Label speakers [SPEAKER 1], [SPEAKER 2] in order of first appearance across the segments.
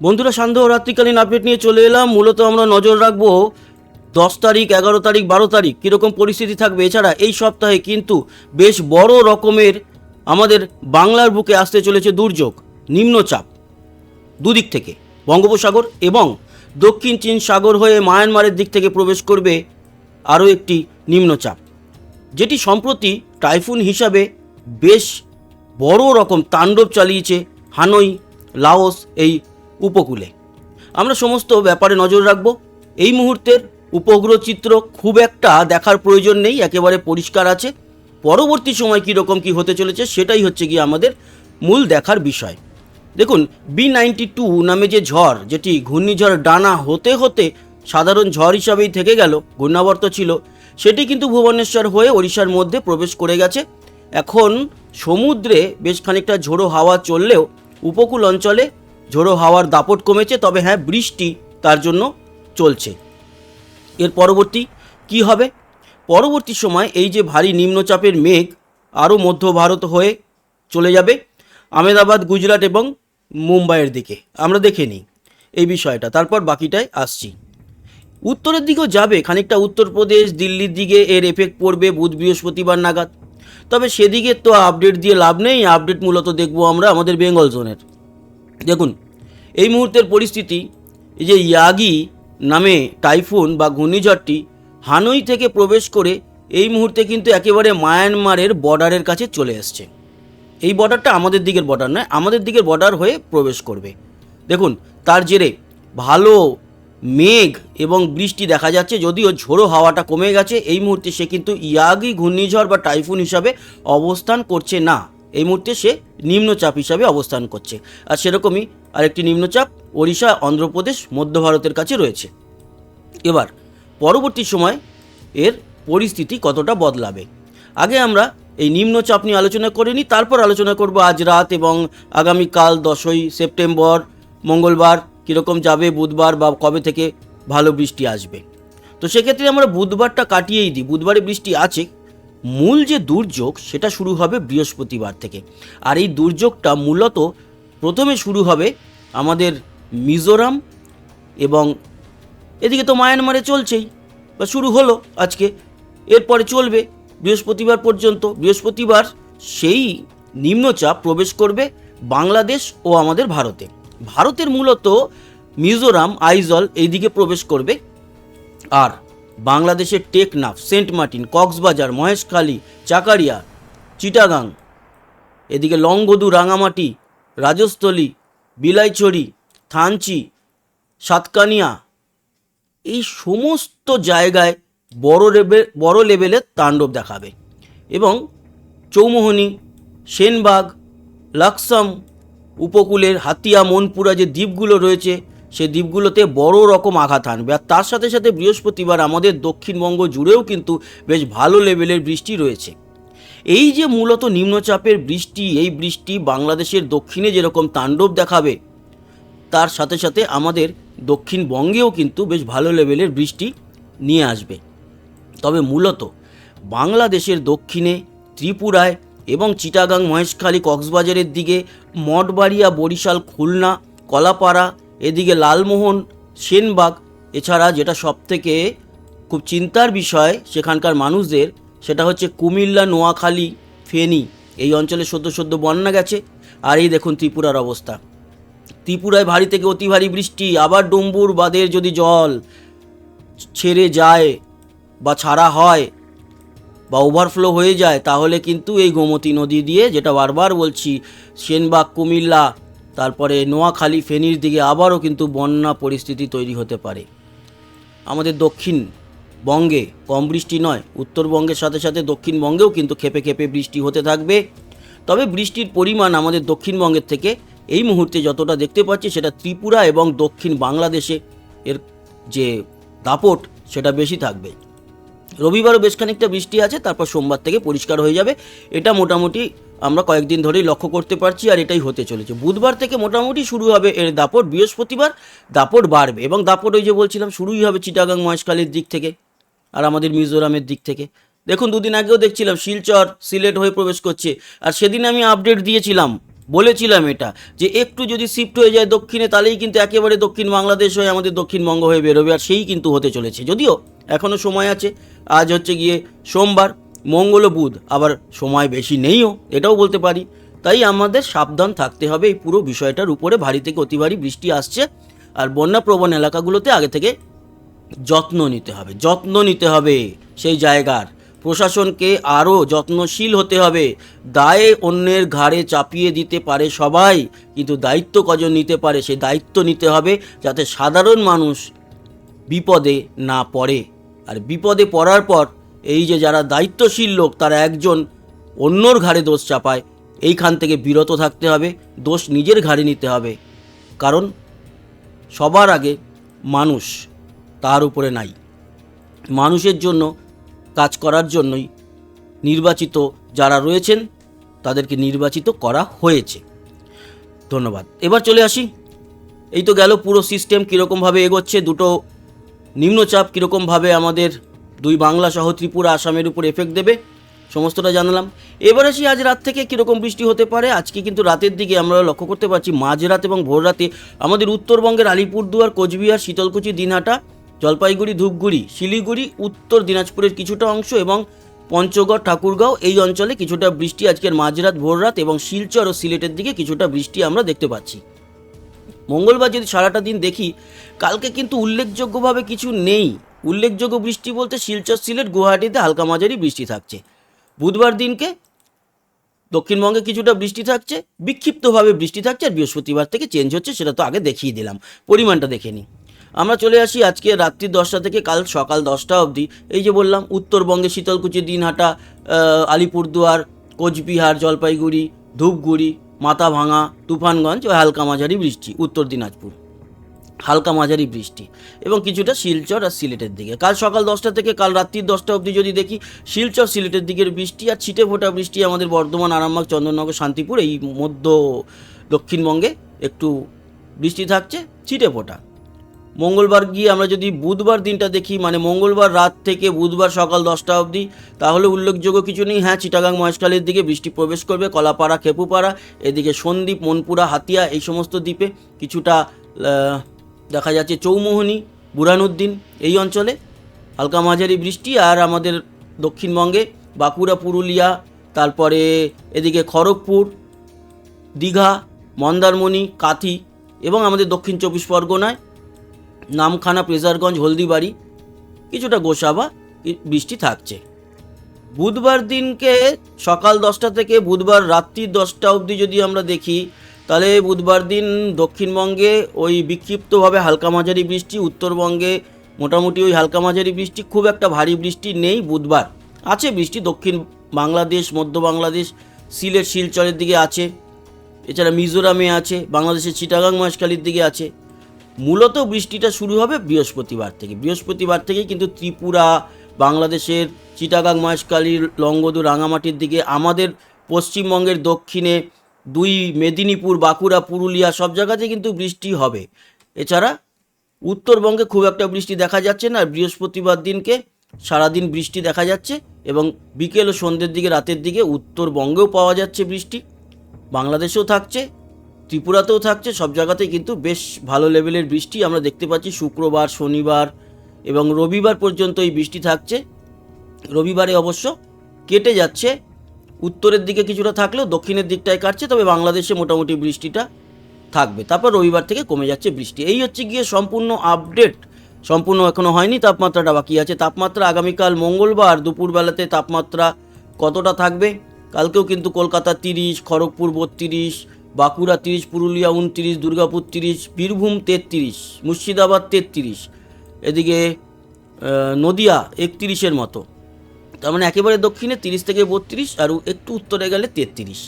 [SPEAKER 1] বন্ধুরা সন্দেহ রাত্রিকালীন আপডেট নিয়ে চলে এলাম। মূলত আমরা নজর রাখব দশ তারিখ, এগারো তারিখ, বারো তারিখ কীরকম পরিস্থিতি থাকবে। এছাড়া এই সপ্তাহে কিন্তু বেশ বড় রকমের আমাদের বাংলার বুকে আসতে চলেছে দুর্যোগ, নিম্নচাপ দুদিক থেকে। বঙ্গোপসাগর এবং দক্ষিণ চীন সাগর হয়ে মায়ানমারের দিক থেকে প্রবেশ করবে আরও একটি নিম্নচাপ, যেটি সম্প্রতি টাইফুন হিসাবে বেশ বড় রকম তাণ্ডব চালিয়েছে হানই, লাওস এই উপকূলে। আমরা সমস্ত ব্যাপারে নজর রাখব। এই মুহূর্তের উপগ্রহ চিত্র খুব একটা দেখার প্রয়োজন নেই, একেবারে পরিষ্কার আছে। পরবর্তী সময় কীরকম কী হতে চলেছে সেটাই হচ্ছে গিয়ে আমাদের মূল দেখার বিষয়। দেখুন বি নাইনটি টু নামে যে ঝড়, যেটি ঘূর্ণিঝড় ডানা হতে হতে সাধারণ ঝড় হিসাবেই থেকে গেল, ঘূর্ণাবর্ত ছিল, সেটি কিন্তু ভুবনেশ্বর হয়ে ওড়িশার মধ্যে প্রবেশ করে গেছে। এখন সমুদ্রে বেশ খানিকটা ঝোড়ো হাওয়া চললেও উপকূল অঞ্চলে ঝোড়ো হাওয়ার দাপট কমেছে, তবে হ্যাঁ বৃষ্টি তার জন্য চলছে। এর পরবর্তী কি হবে? পরবর্তী সময় এই যে ভারী নিম্নচাপের মেঘ আরও মধ্য ভারত হয়ে চলে যাবে আমেদাবাদ গুজরাট এবং মুম্বাইয়ের দিকে। আমরা দেখে নিই এই বিষয়টা। তারপর বাকিটায় আসছি। উত্তরের দিকেও যাবে, খানিকটা উত্তরপ্রদেশ, দিল্লির দিকে এর এফেক্ট পড়বে, বুধ, বৃহস্পতিবার নাগাদ। তবে সেদিকে তো আপডেট দিয়ে লাভ নেই আপডেট মূলত দেখব আমরা আমাদের বেঙ্গল জোনের দেখুন এই মুহূর্তের পরিস্থিতি যে ইয়াগি নামে টাইফুন বা ঘূর্ণিঝড়টি হানুই থেকে প্রবেশ করে এই মুহূর্তে কিন্তু একেবারে মায়ানমারের বর্ডারের কাছে চলে এসছে এই বর্ডারটা আমাদের দিকের বর্ডার নয়, আমাদের দিকের বর্ডার হয়ে প্রবেশ করবে। দেখুন, তার জেরে ভালো মেঘ এবং বৃষ্টি দেখা যাচ্ছে, যদিও ঝোড়ো হাওয়াটা কমে গেছে, এই মুহূর্তে সে কিন্তু ইয়াগি ঘূর্ণিঝড় বা টাইফুন হিসাবে অবস্থান করছে না। এই মুহূর্তে সে নিম্নচাপ হিসাবে অবস্থান করছে। আর সেরকমই আরেকটি নিম্নচাপ ওড়িশা, অন্ধ্রপ্রদেশ, মধ্য ভারতের কাছে রয়েছে। এবার, পরবর্তী সময় এর পরিস্থিতি কতটা বদলাবে? আগে আমরা এই নিম্নচাপ নিয়ে আলোচনা করে নিই, তারপর আলোচনা করব আজ রাত এবং আগামীকাল দশই সেপ্টেম্বর, মঙ্গলবার, কীরকম যাবে বুধবার বা কবে থেকে ভালো বৃষ্টি আসবে। তো সেক্ষেত্রে আমরা বুধবারটা কাটিয়েই দিই। বুধবারে বৃষ্টি আছে মূল যে দুর্যোগ, সেটা শুরু হবে বৃহস্পতিবার থেকে। আর এই দুর্যোগটা মূলত প্রথমে শুরু হবে আমাদের মিজোরাম এবং এদিকে তো মায়ানমারে চলছেই, বা শুরু হলো আজকে, এরপরে চলবে বৃহস্পতিবার পর্যন্ত। বৃহস্পতিবার সেই নিম্নচাপ প্রবেশ করবে বাংলাদেশ ও আমাদের ভারতে। ভারতের মূলত মিজোরাম, আইজল এইদিকে প্রবেশ করবে। আর বাংলাদেশের টেকনাফ, সেন্ট মার্টিন, কক্সবাজার, মহেশখালী, চাকারিয়া, চিটাগাং, এদিকে লংগদু, রাঙামাটি, রাজস্থলী, বিলাইছড়ি, থানচি, সাতকানিয়া, এই সমস্ত জায়গায় বড় লেভেল বড় লেভেলের তাণ্ডব দেখাবে। এবং চৌমোহনী, সেনবাগ, লাকসাম উপকূলের হাতিয়া, মনপুরা যে দ্বীপগুলো রয়েছে সেই দ্বীপগুলোতে বড় রকম আঘাত আনবে আর তার সাথে সাথে বৃহস্পতিবার আমাদের দক্ষিণবঙ্গ জুড়েও কিন্তু বেশ ভালো লেভেলের বৃষ্টি রয়েছে। এই যে মূলত নিম্নচাপের বৃষ্টি, এই বৃষ্টি বাংলাদেশের দক্ষিণে যেরকম তাণ্ডব দেখাবে, তার সাথে সাথে আমাদের দক্ষিণবঙ্গেও কিন্তু বেশ ভালো লেভেলের বৃষ্টি নিয়ে আসবে। তবে মূলত বাংলাদেশের দক্ষিণে, ত্রিপুরায় এবং চিটাগাং, মহেশখালী, কক্সবাজারের দিকে, মঠবাড়িয়া, বরিশাল, খুলনা, কলাপাড়া এদিকে লালমোহন সেনবাগ, এছাড়া যেটা সবথেকে খুব চিন্তার বিষয় সেখানকার মানুষদের, সেটা হচ্ছে কুমিল্লা, নোয়াখালী, ফেনী, এই অঞ্চলে সদ্য সদ্য বন্যা গেছে। আর এই দেখুন ত্রিপুরার অবস্থা। ত্রিপুরায় ভারী থেকে অতি ভারী বৃষ্টি, আবার ডুম্বুর বাঁধের যদি জল ছেড়ে যায় বা ছাড়া হয় বা ওভারফ্লো হয়ে যায়, তাহলে কিন্তু এই গোমতী নদী দিয়ে, যেটা বারবার বলছি, সেনবাগ, কুমিল্লা তারপরে নোয়াখালী, ফেনীর দিকে আবারও কিন্তু বন্যা পরিস্থিতি তৈরি হতে পারে। আমাদের দক্ষিণ বঙ্গে কম বৃষ্টি নয়, উত্তরবঙ্গের সাথে সাথে দক্ষিণবঙ্গেও কিন্তু খেপে খেপে বৃষ্টি হতে থাকবে। তবে বৃষ্টির পরিমাণ আমাদের দক্ষিণবঙ্গের থেকে এই মুহূর্তে যতটা দেখতে পাচ্ছি সেটা ত্রিপুরা এবং দক্ষিণ বাংলাদেশে এর যে দাপট সেটা বেশি থাকবে। রবিবারও বেশ খানিকটা বৃষ্টি আছে, তারপর সোমবার থেকে পরিষ্কার হয়ে যাবে। এটা মোটামুটি আমরা কয়েকদিন ধরেই লক্ষ্য করতে পারছি আর এটাই হতে চলেছে। বুধবার থেকে মোটামুটি শুরু হবে এর দাপট, বৃহস্পতিবার দাপট বাড়বে এবং দাপট ওই যে বলছিলাম, শুরুই হবে চিটাগাং মহেশখালীর দিক থেকে আর আমাদের মিজোরামের দিক থেকে। দেখুন, দুদিন আগেও দেখছিলাম, শিলচর, সিলেট হয়ে প্রবেশ করছে আর সেদিন আমি আপডেট দিয়েছিলাম, বলেছিলাম এটা যে একটু যদি শিফট হয়ে যায় দক্ষিণে, তাহলেই কিন্তু একেবারে দক্ষিণ বাংলাদেশ হয়ে আমাদের দক্ষিণবঙ্গ হয়ে বেরোবে আর সেই কিন্তু হতে চলেছে। যদিও এখনও সময় আছে, আজ হচ্ছে গিয়ে সোমবার। মঙ্গল বুধ, আবার সময় বেশি নেইও, এটাও বলতে পারি। তাই আমাদের সাবধান থাকতে হবে এই পুরো বিষয়টার উপরে, ভারী থেকে অতি ভারী বৃষ্টি আসছে, আর বন্যাপ্রবণ এলাকাগুলোতে আগে থেকে যত্ন নিতে হবে, যত্ন নিতে হবে সেই জায়গার। প্রশাসনকে আরও যত্নশীল হতে হবে, দায়ে অন্যের ঘাড়ে চাপিয়ে দিতে পারে সবাই, কিন্তু দায়িত্ব কজন নিতে পারে সেই দায়িত্ব নিতে হবে, যাতে সাধারণ মানুষ বিপদে না পড়ে। আর বিপদে পড়ার পর এই যে যারা দায়িত্বশীল লোক, তারা একজন অন্যর ঘাড়ে দোষ চাপায়, এইখান থেকে বিরত থাকতে হবে, দোষ নিজের ঘাড়ে নিতে হবে। কারণ সবার আগে মানুষ তার উপরে নাই। মানুষের জন্য, কাজ করার জন্যই নির্বাচিত যারা রয়েছেন, তাদেরকে নির্বাচিত করা হয়েছে। ধন্যবাদ। এবার চলে আসি। এই তো গেল পুরো সিস্টেম কীরকমভাবে এগোচ্ছে, দুটো নিম্নচাপ কীরকমভাবে আমাদের দুই বাংলা সহ ত্রিপুরা, আসামের উপর এফেক্ট দেবে, সমস্তটা জানলাম। এবার আসি আজ রাত থেকে কীরকম বৃষ্টি হতে পারে, আজকে কিন্তু রাতের দিকে আমরা লক্ষ্য করতে পারছি মাঝরাত এবং ভোর রাতে আমাদের উত্তরবঙ্গের আলিপুরদুয়ার, কোচবিহার, শীতলকুচি, দিনহাটা, জলপাইগুড়ি, ধূপগুড়ি, শিলিগুড়ি, উত্তর দিনাজপুরের কিছুটা অংশ এবং পঞ্চগড়, ঠাকুরগাঁও এই অঞ্চলে কিছুটা বৃষ্টি আজকের মাঝরাত, ভোররাত এবং শিলচর ও সিলেটের দিকে কিছুটা বৃষ্টি আমরা দেখতে পাচ্ছি। মঙ্গলবার যদি সারাটা দিন দেখি, কালকে কিন্তু উল্লেখযোগ্যভাবে কিছু নেই। উল্লেখযোগ্য বৃষ্টি বলতে শিলচর সিলেট, গুয়াহাটিতে হালকা মাঝারি বৃষ্টি থাকছে। বুধবার দিনকে দক্ষিণবঙ্গে কিছুটা বৃষ্টি থাকছে, বিক্ষিপ্তভাবে বৃষ্টি থাকছে আর বৃহস্পতিবার থেকে চেঞ্জ হচ্ছে সেটা তো আগে দেখিয়ে দিলাম। পরিমাণটা দেখে নিই। আমরা চলে আসি আজকে রাত্রি দশটা থেকে কাল সকাল দশটা অবধি। এই যে বললাম, উত্তরবঙ্গে শীতলকুচি, দিনহাটা আলিপুরদুয়ার, কোচবিহার, জলপাইগুড়ি, ধূপগুড়ি মাথাভাঙা তুফানগঞ্জ ও হালকা মাঝারি বৃষ্টি, উত্তর দিনাজপুর। হালকা মাঝারি বৃষ্টি এবং কিছুটা শিলচর আর সিলেটের দিকে। কাল সকাল দশটা থেকে কাল রাত্রির দশটা অবধি যদি দেখি শিলচর, সিলেটের দিকের বৃষ্টি আর ছিটে ফোটা বৃষ্টি আমাদের বর্ধমান, আরামবাগ, চন্দননগর, শান্তিপুর এই মধ্য দক্ষিণবঙ্গে একটু বৃষ্টি থাকছে, ছিটে ফোটা। মঙ্গলবার গিয়ে আমরা যদি বুধবার দিনটা দেখি মানে মঙ্গলবার রাত থেকে বুধবার সকাল দশটা অবধি, তাহলে উল্লেখযোগ্য কিছু নেই। হ্যাঁ চিটাগাং মহেশখালীর দিকে বৃষ্টি প্রবেশ করবে, কলাপাড়া, খেপুপাড়া, এদিকে সন্দ্বীপ, মনপুরা, হাতিয়া এই সমস্ত দ্বীপে কিছুটা দেখা যাচ্ছে চৌমোহনী, বুরানুদ্দিন এই অঞ্চলে। হালকা মাঝারি বৃষ্টি আর আমাদের দক্ষিণবঙ্গে বাঁকুড়া, পুরুলিয়া, তারপরে এদিকে খড়গপুর, দীঘা, মন্দারমণি, কাথি এবং আমাদের দক্ষিণ চব্বিশ পরগনায় নামখানা প্রেজারগঞ্জ হলদিবাড়ি কিছুটা গোসাবা বৃষ্টি থাকছে। বুধবার দিনকে সকাল দশটা থেকে বুধবার রাত্রি দশটা অবধি যদি আমরা দেখি তাহলে বুধবার দিন দক্ষিণবঙ্গে ওই বিক্ষিপ্তভাবে হালকা মাঝারি বৃষ্টি, উত্তরবঙ্গে মোটামুটি ওই হালকা মাঝারি বৃষ্টি, খুব একটা ভারী বৃষ্টি নেই বুধবার। আছে বৃষ্টি, দক্ষিণ বাংলাদেশ, মধ্য বাংলাদেশ, সিলেট, শিলচরের দিকে আছে। এছাড়া মিজোরামে আছে, বাংলাদেশের চিটাগাং, মহেশখালীর দিকে আছে। মূলত বৃষ্টিটা শুরু হবে বৃহস্পতিবার থেকে। বৃহস্পতিবার থেকেই কিন্তু ত্রিপুরা, বাংলাদেশের চিটাগাং, মহেশখালীর লঙ্গদু রাঙামাটির দিকে, আমাদের পশ্চিমবঙ্গের দক্ষিণে দুই মেদিনীপুর, বাঁকুড়া, পুরুলিয়া সব জায়গাতে কিন্তু বৃষ্টি হবে। এছাড়া উত্তরবঙ্গে খুব একটা বৃষ্টি দেখা যাচ্ছে না। বৃহস্পতিবার দিনকে সারাদিন বৃষ্টি দেখা যাচ্ছে এবং বিকেল ও সন্ধ্যের দিকে, রাতের দিকে উত্তরবঙ্গেও পাওয়া যাচ্ছে বৃষ্টি। বাংলাদেশেও থাকছে, ত্রিপুরাতেও থাকছে, সব জায়গাতেই কিন্তু বেশ ভালো লেভেলের বৃষ্টি। আমরা দেখতে পাচ্ছি শুক্রবার, শনিবার এবং রবিবার পর্যন্ত এই বৃষ্টি থাকছে। রবিবারে অবশ্য কেটে যাচ্ছে উত্তরের দিকে কিছুটা থাকলেও দক্ষিণের দিকটায় কাটছে, তবে বাংলাদেশে মোটামুটি বৃষ্টিটা থাকবে। তারপর রবিবার থেকে কমে যাচ্ছে বৃষ্টি। এই হচ্ছে গিয়ে সম্পূর্ণ আপডেট। সম্পূর্ণ এখনও হয়নি, তাপমাত্রাটা বাকি আছে। তাপমাত্রা আগামীকাল মঙ্গলবার দুপুরবেলাতে তাপমাত্রা কতটা থাকবে? কালকেও কিন্তু কলকাতা তিরিশ, খড়গপুর বত্রিশ, বাঁকুড়া তিরিশ, পুরুলিয়া উনত্রিশ দুর্গাপুর তিরিশ, বীরভূম তেত্রিশ, মুর্শিদাবাদ তেত্রিশ, এদিকে নদিয়া একত্রিশের মতো। তার মানে একেবারে দক্ষিণে তিরিশ থেকে বত্রিশ আর একটু উত্তরে গেলে তেত্রিশ।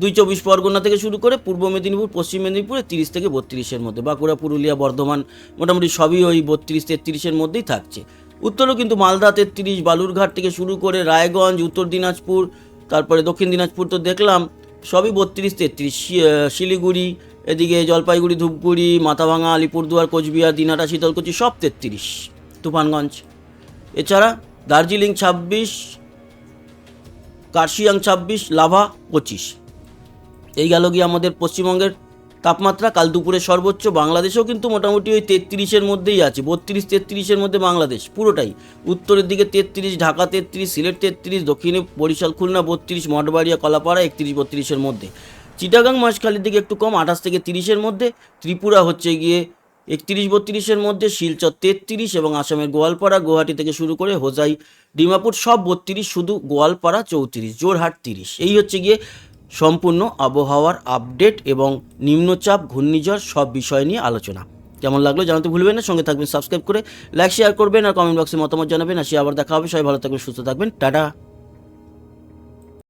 [SPEAKER 1] দুই চব্বিশ পরগনা থেকে শুরু করে পূর্ব মেদিনীপুর, পশ্চিম মেদিনীপুরে তিরিশ থেকে বত্রিশের মধ্যে। বাঁকুড়া, পুরুলিয়া, বর্ধমান মোটামুটি সবই ওই বত্রিশ, তেত্রিশের মধ্যেই থাকছে। উত্তরেও কিন্তু মালদা, তেত্রিশ, বালুরঘাট থেকে শুরু করে রায়গঞ্জ, উত্তর দিনাজপুর, তারপরে দক্ষিণ দিনাজপুর তো দেখলাম, সবই বত্রিশ, তেত্রিশ। শিলিগুড়ি, এদিকে জলপাইগুড়ি, ধূপগুড়ি, মাথাভাঙা, আলিপুরদুয়ার, কোচবিহার দিনাটা শীতলকুচি সব তেত্রিশ। তুফানগঞ্জ। এছাড়া দার্জিলিং ছাব্বিশ, কার্শিয়াং ছাব্বিশ, লাভা পঁচিশ। এই গেল গিয়ে আমাদের পশ্চিমবঙ্গের তাপমাত্রা। কাল দুপুরে সর্বোচ্চ, বাংলাদেশেও কিন্তু মোটামুটি ওই তেত্রিশের মধ্যেই আছে। বত্রিশ, তেত্রিশের মধ্যে বাংলাদেশ, পুরোটাই। উত্তরের দিকে তেত্রিশ, ঢাকা তেত্রিশ, সিলেট তেত্রিশ, দক্ষিণে বরিশাল, খুলনা বত্রিশ, মঠবাড়িয়া, কলাপাড়া একত্রিশ, বত্রিশের মধ্যে। চিটাগাং মাসখালির দিকে একটু কম, আঠাশ থেকে তিরিশের মধ্যে। ত্রিপুরা হচ্ছে গিয়ে একত্রিশ বত্রিশের মধ্যে শিলচর তেত্রিশ এবং আসামের গোয়ালপাড়া গুয়াহাটি থেকে শুরু করে হোজাই, ডিমাপুর সব বত্রিশ শুধু গোয়ালপাড়া চৌত্রিশ, জোরহাট তিরিশ। এই হচ্ছে গিয়ে সম্পূর্ণ আবহাওয়ার আপডেট এবং নিম্নচাপ, ঘূর্ণিঝড় সব বিষয় নিয়ে আলোচনা। কেমন লাগল জানাতে ভুলবেন না, সঙ্গে থাকবেন, সাবস্ক্রাইব করে লাইক শেয়ার করবেন আর কমেন্ট বক্সে মতামত জানাবেন। আর সে আবার দেখা হবে, সবাই ভালো থাকবেন, সুস্থ থাকবেন, টাটা।